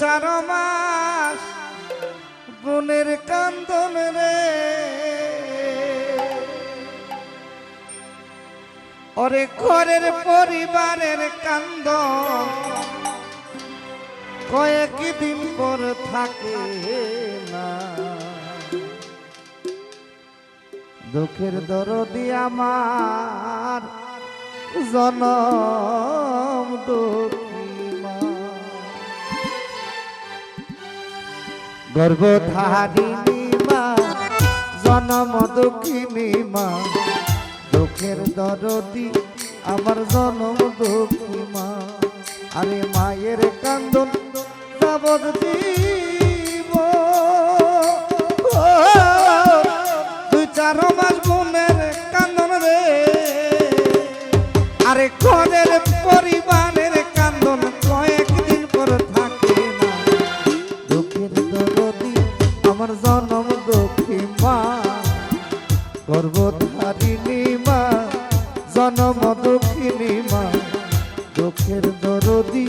চার মাস বোনের কান্দন রে। ওরে ঘরের পরিবারের কান্দ কয়েক দিন পর থাকে না। দুঃখের দরদি আমার জনম দুঃখী। গর্ভধারিণী মা, জনম দুঃখিনী মা, দুঃখের দরদি আমার জনম দুঃখী মা। আরে মায়ের কান্দন যাবত দিব। দুই চার মাস বোনের কান্দন রে। আরে ঘরের পরিবারের জনম দুঃখী মা গর্ভধারিণী মা জনম দুঃখিনী মা। দুঃখের দরদি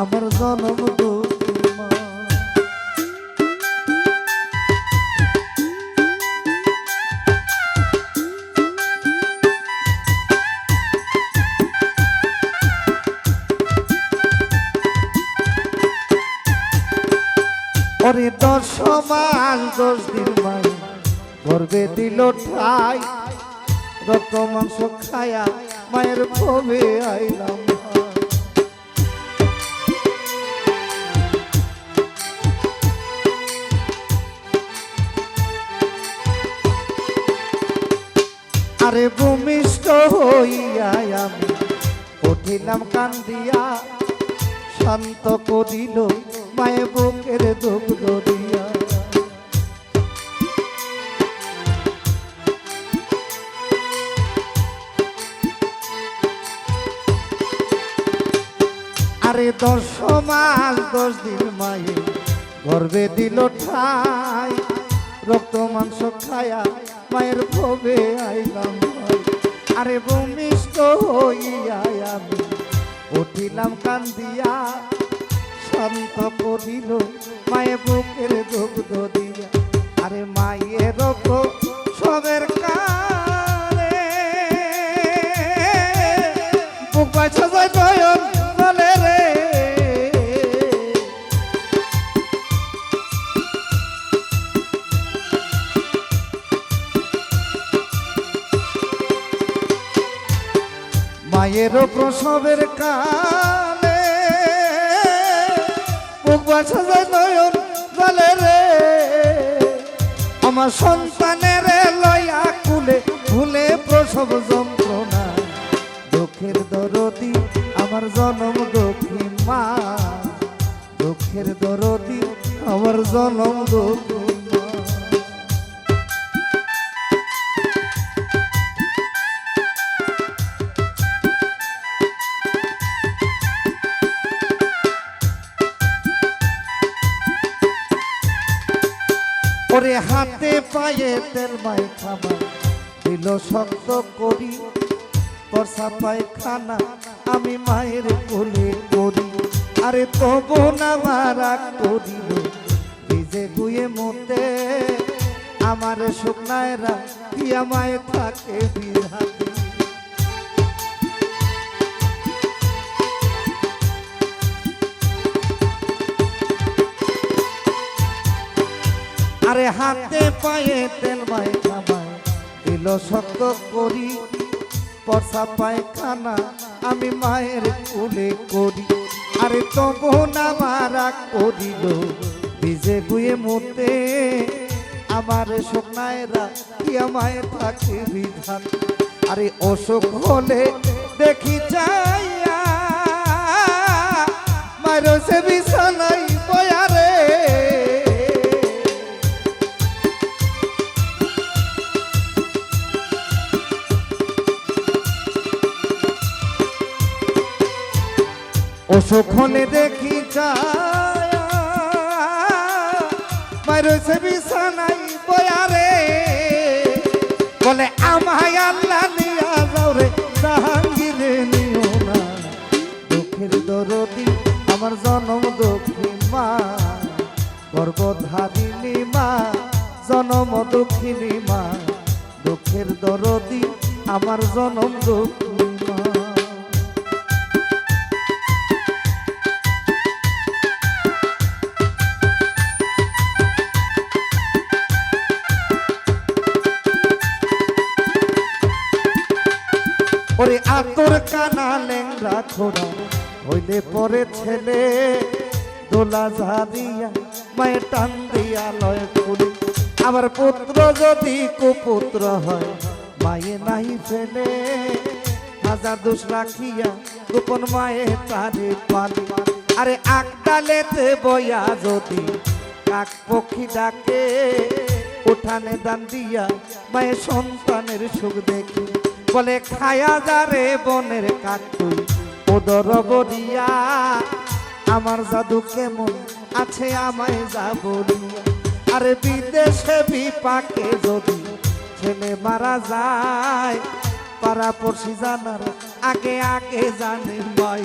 আমার জনম দুঃখী ওরে দশ মাস, দশ দিন মাই গর্বে দিল ঠাই, রক্ত মাংস খায়া মায়ের ভবে আইলাম আরে ভূমিষ্ঠ হইয়া আমি উঠিলাম কান্দিয়া শান্ত করিল মায়ে দিন মায়ে, গর্বে দিল ঠাই, রক্ত মাংস খায়া মায়ের ভবে আইলাম। আরে ভূমিষ্ঠ হইয়া আমি উঠিলাম কান্দিয়া, শান্ত করিল মায়ে বুকের দুগ্ধ দিয়া মায়ের প্রসবের কালে বুক বাছা যায় নয়ন বলে রে। আমার সন্তানের লয়া কুলে ভুলে প্রসব ওরে হাতে পায়ে তেল মাই খাবার দিল শক্ত করি, বর্ষা পায়খানা, আমি মায়ের কোলে করি আরে তবু না মারা করিল ভিজে গুয়ে মতে, আমার শুকনায়রা কি আমায় থাকে বিহাতে আরে হাতে পায়ে তেল মাই খামায় দিল শক্ত করি, পরসা পায়খানা আমি মায়ের কুলে করি। আরে তবু না মারা করিল ভিজে গুয়ে মতে আমার শুকনায়রা ইয়া মায়ে থাকে বিধান? আরে অসুখ হলে দেখি যাইয়া, মায়ের সে চোখনে দেখি চাইছে বিছানাই বয়ারে বলে, আমায় আল্লাহ নিয়া রে, জাহাঙ্গীরে নিও না। দুঃখের দরদি, আমার জনম দক্ষিণ মা। গর্বধারিণী মা, জনম দক্ষিণী মা। দুঃখের দরদি, আমার জনম দক্ষিণ ওরে আতর কানা লেংরা খোড়া, হইলে পরে ছেলে। দোলা ঝাদিয়া মায়ের টান দিয়া লয় খুলে আবার পুত্র যদি কুপুত্র হয়, মায়ে নাই ফেলে। হাজার দোষ রাখিয়া গোপন মায়ে তারে পালে। আরে আকডালেতে বয়া যদি কাক পক্ষী ডাকে, উঠানে দান দিয়া মায়ের সন্তানের সুখ দেখি। বলে, খায়া যারে বনের কাকুই ওদর বলিয়া আমার জাদু কেমন আছে আমায় যা বলিয়া। আরে বিদেশে বিপাকে যদি ছেলে মারা যায়, পাড়া পড়শি জানার আগে আগে জানে ভাই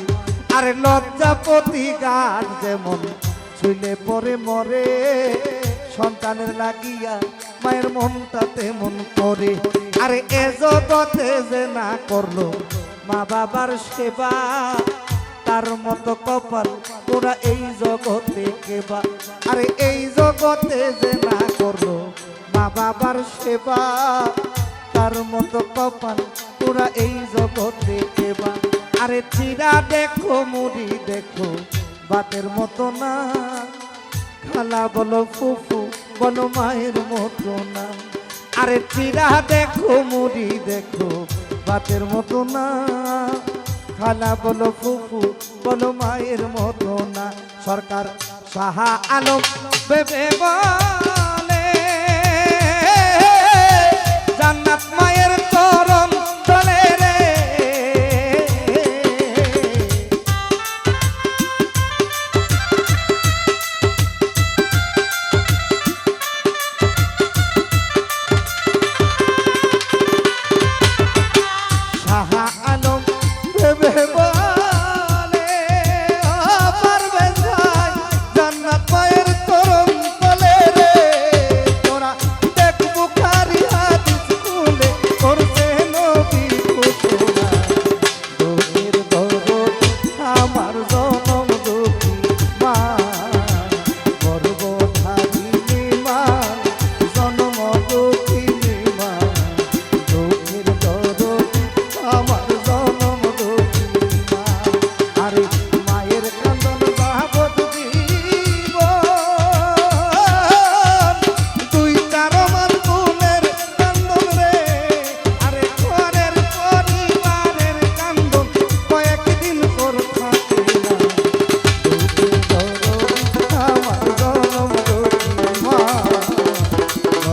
আরে লজ্জাপতি গান যেমন ছুইলে পরে মরে, সন্তানের লাগিয়া মায়ের মনটা তেমন করে। আরে এ জগতে যে না করল মা বাবার সেবা, তার মতো কপাল তোরা এই জগতে কেবা। আরে এই জগতে যে না করল মা বাবার সেবা, তার মতো কপাল তোরা এই জগতে কেবা। আরে চিরা দেখো, মুড়ি দেখো, বাতের মতো না। খালা বলো, ফুফু বলো, মায়ের মতো না। আরে চিরা দেখো, মুড়ি দেখো, বাতের মতো না। খালা বলো ফুফু, বলো মায়ের মতো না। সরকার সাহা আলম বেবে বলে, জান্নাত মায়ের